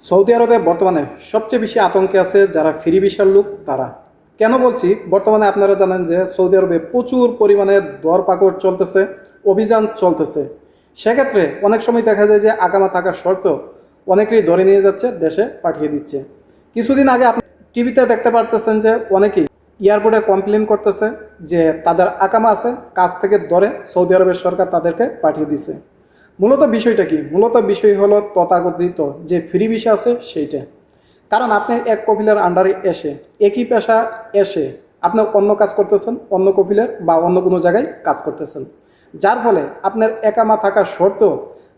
Saudi আরবে বর্তমানে সবচেয়ে বেশি আতঙ্কে আছে যারা ফ্রি ভিসার লোক, তারা। কেন বলছি? বর্তমানে আপনারা জানেন যে সৌদি আরবে প্রচুর পরিমাণে দর পাকড় চলতেছে, অভিযান চলতেছে। সেক্ষেত্রে অনেক সময় দেখা যায় যে আগামা থাকা সত্ত্বেও অনেকেই ধরে নিয়ে যাচ্ছে, দেশে পাঠিয়ে দিচ্ছে। কিছুদিন আগে আপনি টিভিতে দেখতে পারতেছেন যে অনেকেই এয়ারপোর্টে কমপ্লেন করতেছে যে তাদের আকামা আছে, কাজ থেকে ধরে সৌদি আরবের সরকার তাদেরকে পাঠিয়ে দিছে। মূলত বিষয়টা কি? মূলত বিষয় হলো তথাকথিত যে ফ্রি ভিসা আছে সেইটা। কারণ আপনি এক কপিলের আন্ডারে এসে, একই পেশা এসে আপনি অন্য কাজ করতেছেন, অন্য কপিলের বা অন্য কোনো জায়গায় কাজ করতেছেন। যার ফলে আপনার একামা থাকা সত্ত্বেও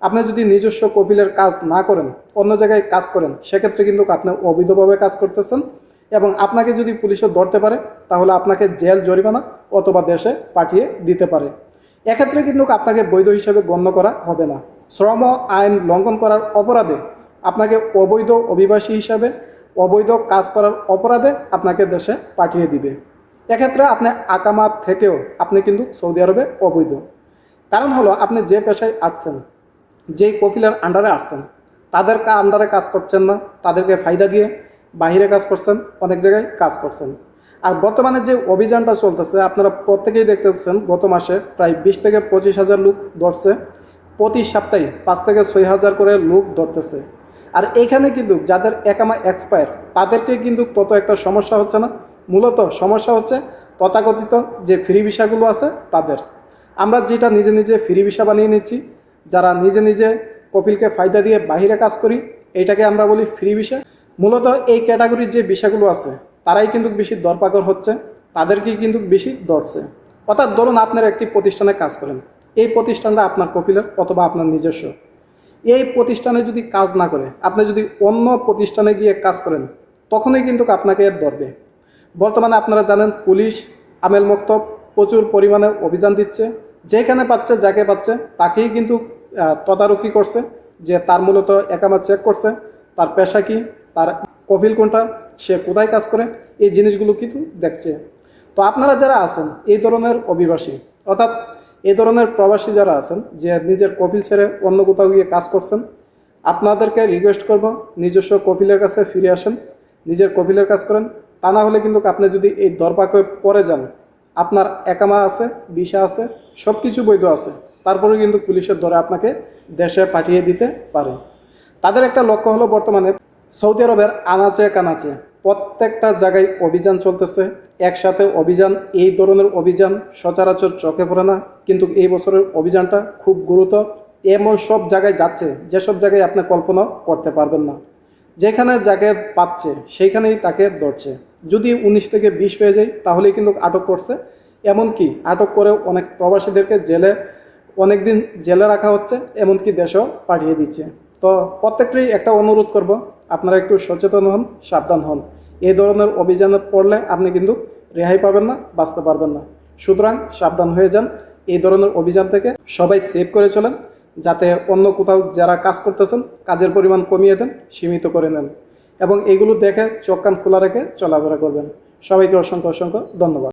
আপনি যদি নিজস্ব কপিলের কাজ না করেন, অন্য জায়গায় কাজ করেন, সেক্ষেত্রে কিন্তু আপনি অবৈধভাবে কাজ করতেছেন এবং আপনাকে যদি পুলিশে ধরতে পারে, তাহলে আপনাকে জেল জরিমানা অথবা দেশে পাঠিয়ে দিতে পারে। এক্ষেত্রে কিন্তু আপনাকে বৈধ হিসেবে গণ্য করা হবে না। শ্রম আইন লঙ্ঘন করার অপরাধে আপনাকে অবৈধ অভিবাসী হিসাবে, অবৈধ কাজ করার অপরাধে আপনাকে দেশে পাঠিয়ে দিবে। এক্ষেত্রে আপনি আকামা থেকেও আপনি কিন্তু সৌদি আরবে অবৈধ। কারণ হলো, আপনি যে পেশায় আসছেন যেই কপিলের আন্ডারে আসছেন, তাদের আন্ডারে কাজ করছেন না, তাদেরকে ফায়দা দিয়ে বাহিরে কাজ করছেন, অনেক জায়গায় কাজ করছেন। আর বর্তমানে যে অভিযানটা চলতেছে, আপনারা প্রত্যেকেই দেখতেছেন, গত মাসে প্রায় বিশ থেকে পঁচিশ হাজার লোক ধরছে। প্রতি সপ্তাহে পাঁচ থেকে ছয় হাজার করে লোক ধরতেছে। আর এখানে কিন্তু যাদের একামা এক্সপায়ার তাদেরকে কিন্তু তত একটা সমস্যা হচ্ছে না। মূলত সমস্যা হচ্ছে তথাকথিত যে ফ্রি ভিসাগুলো আছে তাদের। আমরা যেটা নিজে নিজে ফ্রি ভিসা বানিয়ে নিচ্ছি, যারা নিজে নিজে কপিলকে ফায়দা দিয়ে বাহিরে কাজ করি, এটাকে আমরা বলি ফ্রি ভিসা। মূলত এই ক্যাটাগরির যে বিষয়গুলো আছে, তারাই কিন্তু বেশি দরপাকর হচ্ছে তাদেরকেই কিন্তু বেশি ধরছে অর্থাৎ ধরুন আপনার একটি প্রতিষ্ঠানে কাজ করেন, এই প্রতিষ্ঠানটা আপনার কপিলের অথবা আপনার নিজস্ব। এই প্রতিষ্ঠানে যদি কাজ না করে, আপনি যদি অন্য প্রতিষ্ঠানে গিয়ে কাজ করেন, তখনই কিন্তু আপনাকে এর ধরবে। বর্তমানে আপনারা জানেন, পুলিশ, আমেল মক্তব প্রচুর পরিমাণে অভিযান দিচ্ছে, যেখানে পাচ্ছে, যাকে পাচ্ছে, তাকেই কিন্তু তদারকি করছে, যে তার মূলত একামা চেক করছে, তার পেশা কি তার কপিল কোনটা, সে কোথায় কাজ করে, এই জিনিসগুলো কিন্তু দেখছে। তো আপনারা যারা আছেন, এই ধরনের অভিবাসী, অর্থাৎ এই ধরনের প্রবাসী যারা আছেন, যে নিজের কপিল ছেড়ে অন্য কোথাও গিয়ে কাজ করছেন, আপনাদেরকে রিকোয়েস্ট করব, নিজস্ব কপিলের কাছে ফিরে আসেন, নিজের কপিলের কাজ করেন। তা না হলে কিন্তু আপনি যদি এই দরপাকে পরে যান, আপনার একামা আছে, ভিসা আছে সব কিছু বৈধ আছে। তারপরে কিন্তু পুলিশের ধরে আপনাকে দেশে পাঠিয়ে দিতে পারে। তাদের একটা লক্ষ্য হলো বর্তমানে সৌদি আরবের আনাচে কানাচে প্রত্যেকটা জায়গায় অভিযান চলতেছে। একসাথে অভিযান, এই ধরনের অভিযান সচরাচর চোখে পড়ে না। কিন্তু এই বছরের অভিযানটা খুব গুরুতর। এমন সব জায়গায় যাচ্ছে, যেসব জায়গায় আপনি কল্পনা করতে পারবেন না। যেখানে যাকে পাচ্ছে, সেইখানেই তাকে ধরছে। যদি উনিশ থেকে বিশ হয়ে যায় তাহলেই কিন্তু আটক করছে। এমনকি আটক করেও অনেক প্রবাসীদেরকে জেলে অনেক দিন জেলে রাখা হচ্ছে, এমনকি দেশেও পাঠিয়ে দিচ্ছে। তো প্রত্যেকটাই একটা অনুরোধ করব আপনারা একটু সচেতন হন, সাবধান হন। এই ধরনের অভিযানে পড়লে আপনি কিন্তু রেহাই পাবেন না, বাঁচতে পারবেন না। সুতরাং সাবধান হয়ে যান। এই ধরনের অভিযান থেকে সবাই সেভ করে চলেন, যাতে অন্য কোথাও যারা কাজ করতেছেন, কাজের পরিমাণ কমিয়ে দেন, সীমিত করে নেন। এবং এগুলো দেখে চোখ কান খোলা রেখে চলাফেরা করবেন। সবাইকে অসংখ্য অসংখ্য ধন্যবাদ।